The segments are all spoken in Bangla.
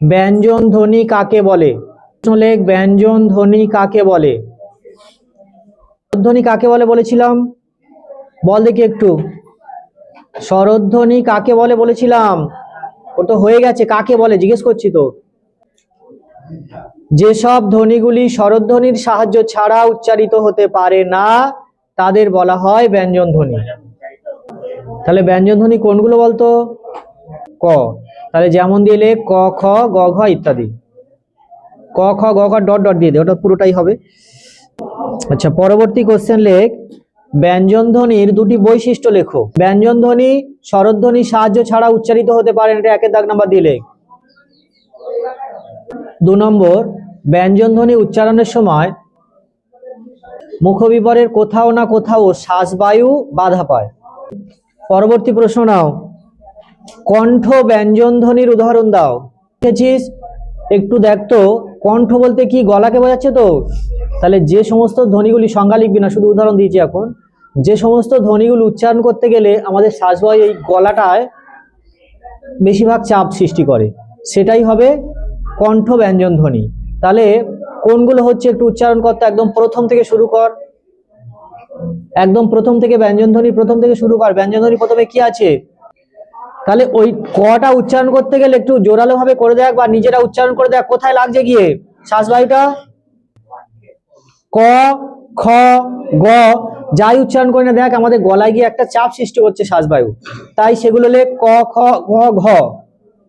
ব্যঞ্জন ধ্বনি কাকে বলে? লেখ, ব্যঞ্জন ধ্বনি কাকে বলে? ধ্বনি কাকে বলে বলেছিলাম? বল দেখি একটু। স্বরধ্বনি কাকে বলে বলেছিলাম? ও তো হয়ে গেছে, কাকে বলে? জিজ্ঞেস করছি তো। যেসব ধ্বনিগুলি স্বরধ্বনির সাহায্য ছাড়া উচ্চারিত হতে পারে না, তাদের বলা হয় ব্যঞ্জন ধ্বনি। তাহলে ব্যঞ্জন ধ্বনি কোনগুলো বলতো? ক। তাহলে যেমন দিলে ক, খ, গ, ঘ ইত্যাদি। ক, খ, গ, ঘ ডট ডট দিয়ে দে, ওটা পুরোটাই হবে। আচ্ছা পরবর্তী কোশ্চেন লেখ, ব্যঞ্জন ধ্বনির দুটি বৈশিষ্ট্য লেখো। ব্যঞ্জন ধ্বনি স্বরধ্বনি সাহায্য ছাড়া উচ্চারিত হতে পারে, এটা একের দাগ নাম্বার দিয়ে লেখ। দু নম্বর, ব্যঞ্জন ধ্বনি উচ্চারণের সময় মুখবিবরের কোথাও না কোথাও শ্বাসবায়ু বাধা পায়। পরবর্তী প্রশ্ন নাও। কণ্ঠ ব্যঞ্জন ধ্বনির উদাহরণ দাও। দেখেছিস? একটু দেখতো কণ্ঠ বলতে কি, গলাকে বোঝাচ্ছে তো? তাহলে যে সমস্ত ধ্বনিগুলি সংজ্ঞা লিখবি না, শুধু উদাহরণ দিয়েছি এখন। যে সমস্ত ধ্বনিগুলো উচ্চারণ করতে গেলে আমাদের শ্বাসবায়ু এই গলাটায় বেশিরভাগ চাপ সৃষ্টি করে। সেটাই হবে কণ্ঠ ব্যঞ্জন ধ্বনি তাহলে কোনগুলো হচ্ছে একটু উচ্চারণ করতে একদম প্রথম থেকে শুরু কর। একদম প্রথম থেকে ব্যঞ্জন ধ্বনি প্রথম থেকে শুরু কর। ব্যঞ্জন ধ্বনি প্রথমে কি আছে? তাহলে ওই কটা উচ্চারণ করতে গেলে একটু জোরালো ভাবে করে দেখ বা নিজেরা উচ্চারণ করে দেখ, কোথায় লাগছে গিয়ে? শ্বাসবায়ুটা ক, খ, গ, যাই উচ্চারণ করি না, দেখ আমাদের গলায় গিয়ে একটা চাপ সৃষ্টি করছে শ্বাসবায়ু তাই সেগুলো লেখ, ক, খ গ ঘ,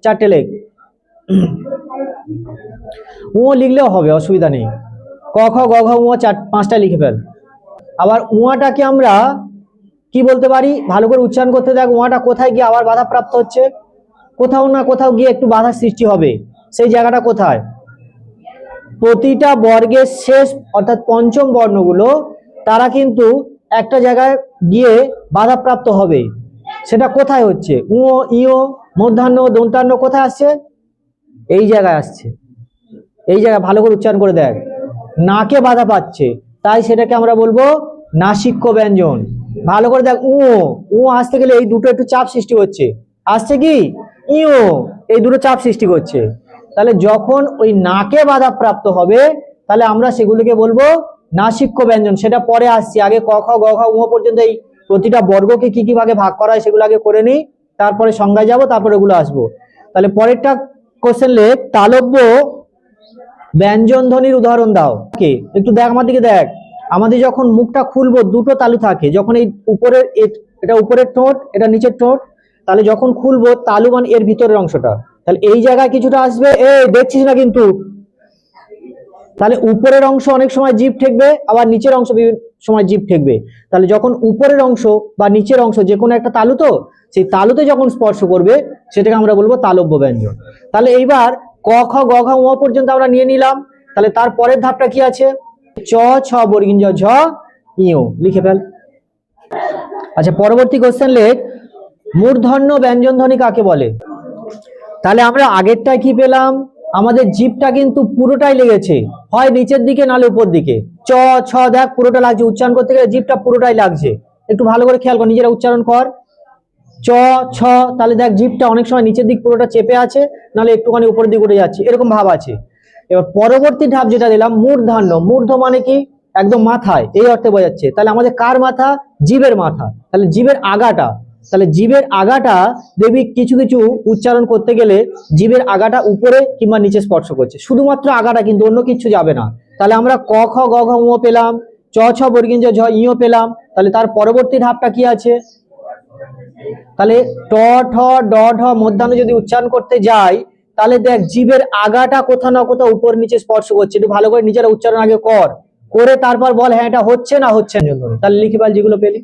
চারটে লেখ। ও লিখলেও হবে, অসুবিধা নেই। ক, খ, গ, ঘ, উ চার পাঁচটা লিখে ফেল। আবার উয়াটাকে আমরা কি বলতে পারি? ভালো করে উচ্চারণ করতে দেখ উয়াটা কোথায় গিয়ে আবার বাধাপ্রাপ্ত হচ্ছে? কোথাও না কোথাও গিয়ে একটু বাধার সৃষ্টি হবে। সেই জায়গাটা কোথায়? প্রতিটা বর্গের শেষ, অর্থাৎ পঞ্চম বর্ণগুলো, তারা কিন্তু একটা জায়গায় গিয়ে বাধাপ্রাপ্ত হবে। সেটা কোথায় হচ্ছে? উও ইও মধ্যাহ্ন দন্তান্ন কোথায় আসছে? এই জায়গায় আসছে। এই জায়গায় ভালো করে উচ্চারণ করে দেখ। নাকে বাধা পাচ্ছে। তাই সেটাকে আমরা বলব নাসিক্য ব্যঞ্জন ভালো করে দেখ, উ উ আসতে গেলে এই দুটো একটু চাপ সৃষ্টি হচ্ছে আসছে কি ইও এই দুটো চাপ সৃষ্টি করছে। তাহলে যখন ওই নাকে বাধা প্রাপ্ত হবে, তাহলে আমরা সেগুলিকে বলব নাসিক্য ব্যঞ্জন। সেটা পরে আসছি, আগে ক, খ, গ, ঘ, উ পর্যন্ত এই প্রতিটা বর্গকে কি কি ভাগে ভাগ করা হয় সেগুলো আগে করে নিই, তারপরে সংজ্ঞায় যাব, তারপরে ওগুলো আসব। তাহলে পরেরটা কোশ্চেন লেখ তালব্য ব্যঞ্জন ধ্বনির উদাহরণ দাও। কে? একটু দেখ আমার দিকে দেখ। আমাদের যখন মুখটা খুলবো, দুটো তালু থাকে। যখন এই উপরের এটা উপরের ঠোঁট, এটা নিচের ঠোঁট, তাহলে যখন খুলবো, তালু মানে এর ভিতরের অংশটা। তাহলে এই জায়গায় কিছুটা আসবে এ দেখছিস না কিন্তু। তাহলে উপরের অংশ অনেক সময় জিভ ঠেকবে, আবার নিচের অংশ বিভিন্ন সময় জিভ ঠেকবে। তাহলে যখন উপরের অংশ বা নিচের অংশ যে কোনো একটা তালু তো, সেই তালুতে যখন স্পর্শ করবে, সেটাকে আমরা বলব তালব্য ব্যঞ্জন। তাহলে এইবার ক, খ, গ, ঘ পর্যন্ত আমরা নিয়ে নিলাম। তাহলে তার পরের ধাপটা কি আছে? চ, ছ, বর্গিন জ, ঝ ইও লিখে ফেল। আচ্ছা পরবর্তী কোশ্চেন লেখ, মূর্ধন্য ব্যঞ্জন ধ্বনি কাকে বলে? তাহলে আমরা আগেরটায় কি পেলাম? আমাদের জিভটা কিন্তু পুরোটাই লেগেছে। হয় নিচের দিকে নালে উপর দিকে। চ, ছ, দেখ, পুরোটা লাগছে। উচ্চারণ করতে গেলে জিভটা পুরোটাই লাগছে। একটু ভালো করে খেয়াল কর, নিজেরা উচ্চারণ কর। চ, ছ, তাহলে দেখ জিভটা অনেক সময় নিচের দিক পুরোটা চেপে আছে, নাহলে একটুখানি উপরের দিকে উঠে যাচ্ছে। এরকম ভাব আছে। এবার পরবর্তী ধাপ যেটা দিলাম, মূর্ধান্য। মূর্ধ মানে কি? একদম মাথায়। এই অর্থে বোঝাচ্ছে। তাহলে আমাদের কার মাথা? জীবের মাথা। তাহলে জীবের আগাটা। তাহলে জীবের আগাটা দেখবি কিছু কিছু উচ্চারণ করতে গেলে জীবের আগাটা উপরে কিংবা নিচে স্পর্শ করছে। শুধুমাত্র আগাটা কিন্তু অন্য কিছু যাবে না। তাহলে আমরা ক, খ, গ, ঘ উ পেলাম, চ, ছ, বর্গিঞ্জ, ঝ ইও পেলাম। তাহলে তার পরবর্তী ধাপটা কি আছে? তাহলে ট, ঠ, ড, ঢ মধ্যাহ্ন যদি উচ্চারণ করতে যাই তাহলে দেখ, জীবের আগাটা কোথাও না কোথাও উপর নিচে স্পর্শ করছে। একটু ভালো করে নিজেরা উচ্চারণ আগে কর। করে তারপর বল হ্যাঁ এটা হচ্ছে না হচ্ছে তাহলে লিখি বল যেগুলো পেলি।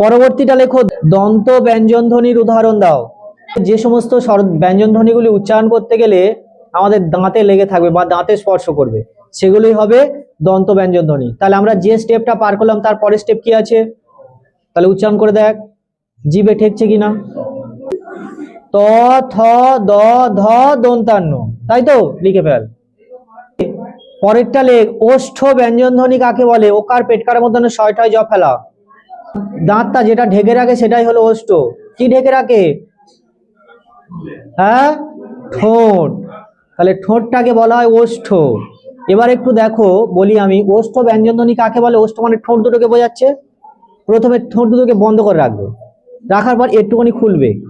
পরবর্তীটা লেখো, দন্ত ব্যঞ্জন ধ্বনির উদাহরণ দাও। যে সমস্ত ব্যঞ্জন ধ্বনিগুলি উচ্চারণ করতে গেলে আমাদের দাঁতে লেগে থাকবে বা দাঁতে স্পর্শ করবে। সেগুলোই হবে দন্ত ব্যঞ্জন ধ্বনি তাহলে আমরা যে স্টেপটা পার করলাম, তার পরের স্টেপ কি আছে? তাহলে উচ্চারণ করে দেখ জিভে ঠেকছে কিনা? ত, থ, দ, ধ, দন্তান্ন। তাই তো? লিখে ফেল। পরেরটা লেখ, ওষ্ঠ ব্যঞ্জন ধ্বনি কাকে বলে? ওকার পেটকার মধ্যে ছয়টায় জ ফেলা। দাঁতটা যেটা ঢেকে রাখে সেটাই হলো ওষ্ঠ। কি ঢেকে রাখে? হ্যাঁ? ঠোঁট। তাহলে ঠোঁটটাকে বলা হয় ওষ্ঠ। এবার একটু দেখো, বলি আমি, ওষ্ঠ ব্যঞ্জনধ্বনি কাকে বলে? ওষ্ঠ মানে ঠোঁট দুটোকে বোঝাচ্ছে। প্রথমে ঠোঁট দুটোকে বন্ধ করে রাখবে। রাখার পর একটুখানি খুলবে।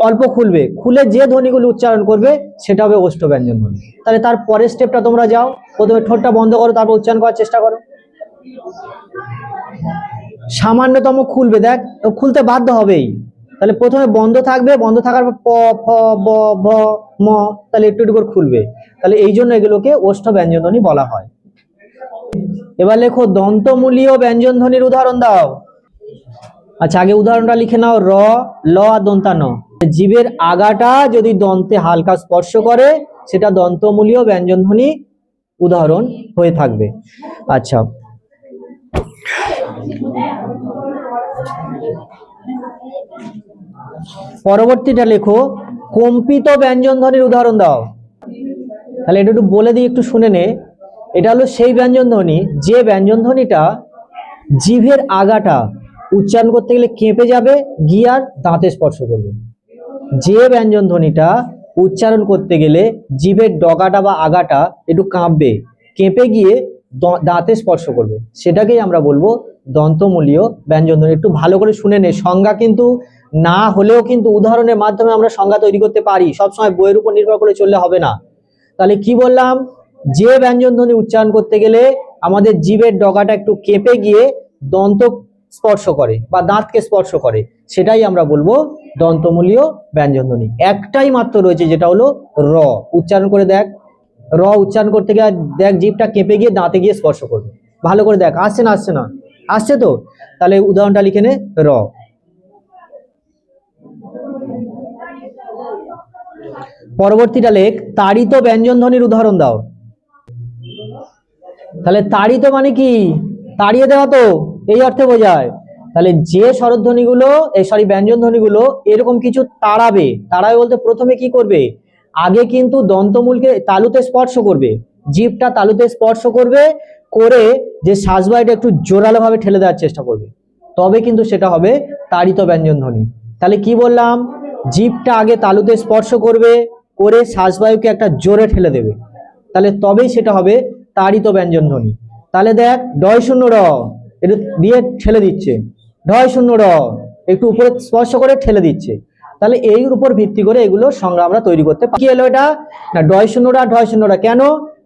অল্প খুলবে, খুলে যে ধ্বনিগুলো উচ্চারণ করবে, সেটা হবে ওষ্ঠ ব্যঞ্জন ধ্বনি। তাহলে তার পরের স্টেপটা তোমরা যাও, প্রথমে ঠোঁটটা বন্ধ করো, তারপর উচ্চারণ করার চেষ্টা করো। সামান্যতম খুলবে, দেখ খুলতে বাধ্য হবেই। তাহলে প্রথমে বন্ধ থাকবে, বন্ধ থাকার পর প, ফ, ব, ভ, ম, তাহলে একটু একটু করে খুলবে। তাহলে এই জন্য এগুলোকে ওষ্ঠ ব্যঞ্জনধ্বনি বলা হয়। এবার লেখো, দন্তমূলীয় ব্যঞ্জনধ্বনির উদাহরণ দাও। আচ্ছা আগে উদাহরণটা লিখে নাও, র, ল আর দন্তা ন। জীবের আগাটা যদি দন্তে হালকা স্পর্শ করে, সেটা দন্তমূলীয় ব্যঞ্জনধ্বনি উদাহরণ হয়ে থাকবে। আচ্ছা। পরবর্তীটা লেখো, কম্পিত ব্যঞ্জনধ্বনির উদাহরণ দাও। তাহলে এটা একটু বলে দিই, একটু শুনে নে। এটা হলো সেই ব্যঞ্জনধ্বনি, যে ব্যঞ্জনধ্বনিটা জিভের আগাটা উচ্চারণ করতে গেলে কেঁপে যাবে গিয়ার দাঁতে স্পর্শ করবে যে ব্যঞ্জন ধ্বনিটা উচ্চারণ করতে গেলে জিভের ডগাটা বা আগাটা একটু কাঁপবে, কেঁপে গিয়ে দাঁতে স্পর্শ করবে। সেটাকেই আমরা বলব দন্তমূলীয় ব্যঞ্জন ধ্বনি। একটু ভালো করে শুনে নে। সংজ্ঞা কিন্তু না হলেও কিন্তু উদাহরণের মাধ্যমে আমরা সংজ্ঞা তৈরি করতে পারি। সবসময় বইয়ের উপর নির্ভর করে চললে হবে না। তাহলে কি বললাম? যে ব্যঞ্জন ধ্বনি উচ্চারণ করতে গেলে আমাদের জীবের ডগাটা একটু কেঁপে গিয়ে দন্ত স্পর্শ করে বা দাঁতকে স্পর্শ করে, সেটাই আমরা বলব দন্তমূলীয় ব্যঞ্জন ধ্বনি একটাই মাত্র রয়েছে, যেটা হলো র। উচ্চারণ করে দেখ। র উচ্চারণ করতে গিয়ে দেখ, জিভটা কেঁপে গিয়ে দাঁতে গিয়ে স্পর্শ করবে। ভালো করে দেখ, আসছে না আসছে না? আসছে তো? তাহলে উদাহরণটা লিখে নে, র। পরবর্তীটা লেখ, তাড়িত ব্যঞ্জন ধ্বনির উদাহরণ দাও। তাহলে তাড়িত মানে কি? তাড়িয়ে দেওয়া তো? এই অর্থে বোঝায়। তাহলে যে স্বরধ্বনিগুলো, এই সরি ব্যঞ্জন ধ্বনিগুলো এরকম কিছু তাড়াবে। তাড়াবে বলতে প্রথমে কি করবে? আগে কিন্তু দন্তমূলকে তালুতে স্পর্শ করবে। জিভটা তালুতে স্পর্শ করবে, করে যে শ্বাসবায়ুটা একটু জোরালো ভাবে ঠেলে দেওয়ার চেষ্টা করবে। তবে কিন্তু সেটা হবে তাড়িত ব্যঞ্জন ধ্বনি তাহলে কি বললাম? জিভটা আগে তালুতে স্পর্শ করবে, করে শ্বাসবায়ুকে একটা জোরে ঠেলে দেবে। তাহলে তবেই সেটা হবে তাড়িত ব্যঞ্জন ধ্বনি তাহলে দেখ ডয় শূন্য র। একটু দিয়ে ঠেলে দিচ্ছে। ঢয় শূন্য র, একটু উপরে স্পর্শ করে ঠেলে দিচ্ছে। তাহলে এই উপর ভিত্তি করে এগুলো সংজ্ঞা আমরা তৈরি করতে পারি এলো এটা? না ডয় শূন্যরা ঢয় শূন্যরা কেন?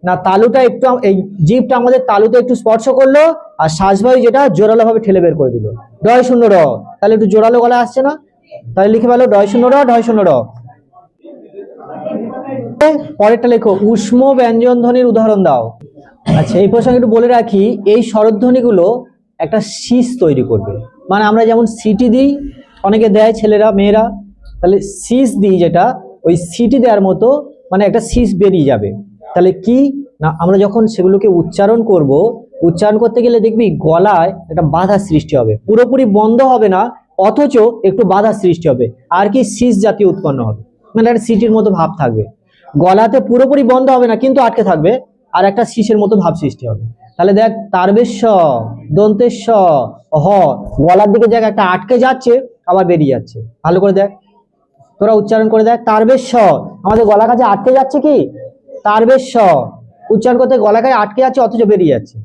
না, তালুটা একটু এই জিভটা আমাদের তালুতে একটু স্পর্শ করল আর শ্বাসবায়ু যেটা জোরালো ভাবে ঠেলে বের করে দিল। ডয় শূন্য র, তাহলে একটু জোরালো গলা আসছে না? তাহলে লিখে ফেলো ডয় শূন্য র ঢয় শূন্য র। পরেরটা লেখো, উষ্ম ব্যঞ্জন ধ্বনির উদাহরণ দাও। আচ্ছা এই প্রসঙ্গে একটু বলে রাখি, এই স্বরধ্বনিগুলো একটা শীষ তৈরি করবে। মানে আমরা যেমন সিটি দিই, অনেকে দেয় ছেলেরা, মেয়েরা, তাহলে শীষ দিই যেটা, ওই সিটি দেওয়ার মতো মানে একটা শীষ বেরিয়ে যাবে। তাহলে কি? না, আমরা যখন সেগুলোকে উচ্চারণ করব, উচ্চারণ করতে গেলে দেখবি গলায় একটা বাধা সৃষ্টি হবে। পুরোপুরি বন্ধ হবে না, অথচ একটু বাধা সৃষ্টি হবে, আর কি শীষ জাতীয় উৎপন্ন হবে। মানে একটা সিটির মতো ভাব থাকবে। গলাতে পুরোপুরি বন্ধ হবে না, কিন্তু আটকে থাকবে, আর একটা শীষের মতো ভাব সৃষ্টি হবে। তাহলে দেখ তারবেশ দন্তেশ হ গলার দিকে দেখ, একটা আটকে যাচ্ছে, আবার বেরিয়ে যাচ্ছে। ভালো করে দেখ। তোরা উচ্চারণ করে দেখ তারবেশ আমাদের গলা কাছে আটকে যাচ্ছে কি? তারবেশ উচ্চারণ করতে গলা কাছে আটকে যাচ্ছে, অথচ বেরিয়ে যাচ্ছে।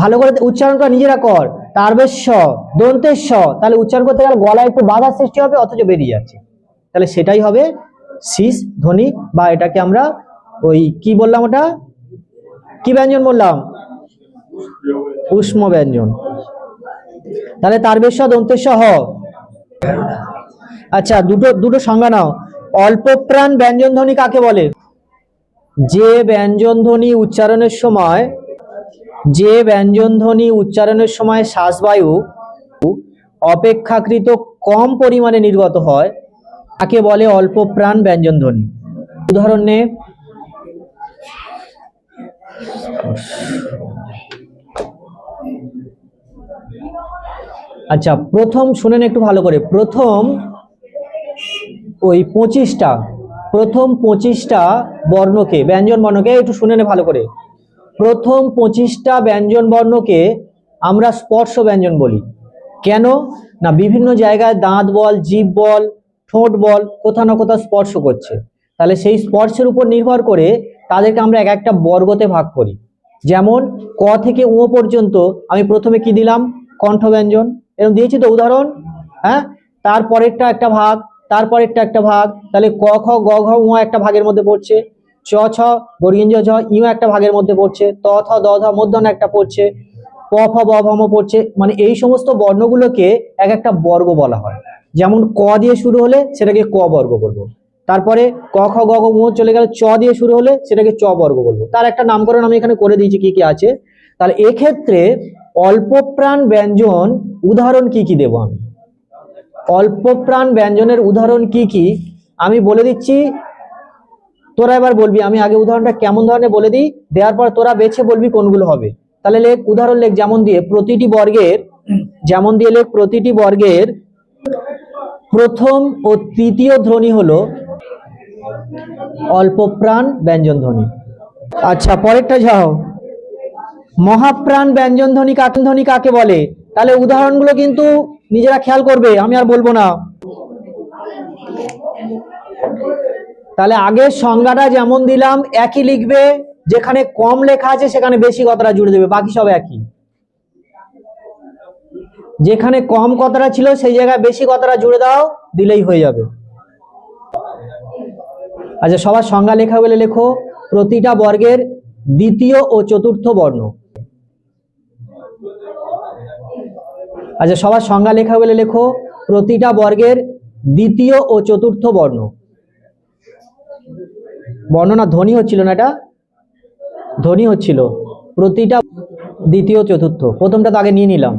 ভালো করে উচ্চারণ করা, নিজেরা কর। তারবেশ দন্তেশ তাহলে উচ্চারণ করতে গেলে গলায় একটু বাধার সৃষ্টি হবে, অথচ বেরিয়ে যাচ্ছে। তাহলে সেটাই হবে, শীষ, ধ্বনি, বা এটাকে আমরা ওই কি বললাম ওটা? কি ব্যঞ্জন বললাম? উষ্ম ব্যঞ্জন তাহলে তার বেশ দন্তেশ হ। আচ্ছা দুটো দুটো সংজ্ঞা নাও। অল্প প্রাণ ব্যঞ্জন ধ্বনি কাকে বলে? যে ব্যঞ্জন ধ্বনি উচ্চারণের সময়, যে ব্যঞ্জন ধ্বনি উচ্চারণের সময় শ্বাসবায়ু অপেক্ষাকৃত কম পরিমাণে নির্গত হয়, তাকে বলে অল্প প্রাণ ব্যঞ্জন ধ্বনি। উদাহরণ আচ্ছা প্রথম শুনেন একটু ভালো করে। প্রথম ওই পঁচিশটা, প্রথম পঁচিশটা বর্ণকে, ব্যঞ্জন বর্ণকে একটু শুনে নে ভালো করে। প্রথম পঁচিশটা ব্যঞ্জন বর্ণকে আমরা স্পর্শ ব্যঞ্জন বলি। কেন? না, বিভিন্ন জায়গায় দাঁত বল, জিভ বল, ঠোঁট বল কোথাও না কোথাও স্পর্শ করছে। তাহলে সেই স্পর্শের উপর নির্ভর করে তাদেরকে আমরা এক একটা বর্গতে ভাগ করি। যেমন, ক থেকে উ পর্যন্ত আমি প্রথমে কি দিলাম? কণ্ঠ ব্যঞ্জন এরকম দিয়েছি তো উদাহরণ হ্যাঁ? তারপরেরটা একটা ভাগ, তারপরেরটা একটা ভাগ, তাহলে ক, খ, গ, ঘ উ একটা ভাগের মধ্যে পড়ছে, চ, ছ বর্গিঞ্জ ঝ, ইউ একটা ভাগের মধ্যে পড়ছে, ত, থ, দ, ধ মধ্যন একটা পড়ছে, প, ফ, ব ভ ম পড়ছে মানে এই সমস্ত বর্ণগুলোকে এক একটা বর্গ বলা হয়। যেমন, ক দিয়ে শুরু হলে সেটাকে ক বর্গ বলব। তারপরে ক, খ, গ ঘ চলে গেলে, চ দিয়ে শুরু হলে সেটাকে চ বর্গ বলব। তার একটা নামকরণ আমি এখানে করে দিয়েছি, কি কি আছে। তাহলে এক্ষেত্রে অল্প প্রাণ ব্যঞ্জন উদাহরণ কি কি দেবো আমি? অল্প প্রাণ ব্যঞ্জনের উদাহরণ কি কি? আমি বলে দিচ্ছি, তোরা এবার বলবি, আমি আগে উদাহরণটা কেমন ধরনের বলে দিই, দেওয়ার পর তোরা বেছে বলবি কোনগুলো হবে। তাহলে লেখ, উদাহরণ লেখ, যেমন দিয়ে প্রতিটি বর্গের, যেমন দিয়ে লেখ, প্রতিটি বর্গের প্রথম ও তৃতীয় ধ্বনি হলো অল্প প্রাণ ব্যঞ্জন ধ্বনি। আচ্ছা পরেরটা যাও। মহাপ্রাণ ব্যঞ্জন ধ্বনি কাকে ধ্বনি কাকে বলে? তাহলে উদাহরণগুলো কিন্তু নিজেরা খেয়াল করবে, আমি আর বলব না। তাহলে আগের সংজ্ঞাটা যেমন দিলাম, একই লিখবে, যেখানে কম লেখা আছে সেখানে বেশি কথাটা জুড়ে দেবে, বাকি সব একই। যেখানে কম কথাটা ছিল সেই জায়গায় বেশি কথাটা জুড়ে দাও, দিলেই হয়ে যাবে। আচ্ছা সবার সংজ্ঞা লেখা বলে লেখো। প্রতিটা বর্গের দ্বিতীয় ও চতুর্থ বর্ণ। আচ্ছা সবার সংজ্ঞা লেখা বলে লেখো। প্রতিটা বর্গের দ্বিতীয় ও চতুর্থ বর্ণ। বর্ণনা ধ্বনি হচ্ছিল না এটা? ধ্বনি হচ্ছিল। প্রতিটা দ্বিতীয় চতুর্থ। প্রথমটা তো আগে নিয়ে নিলাম।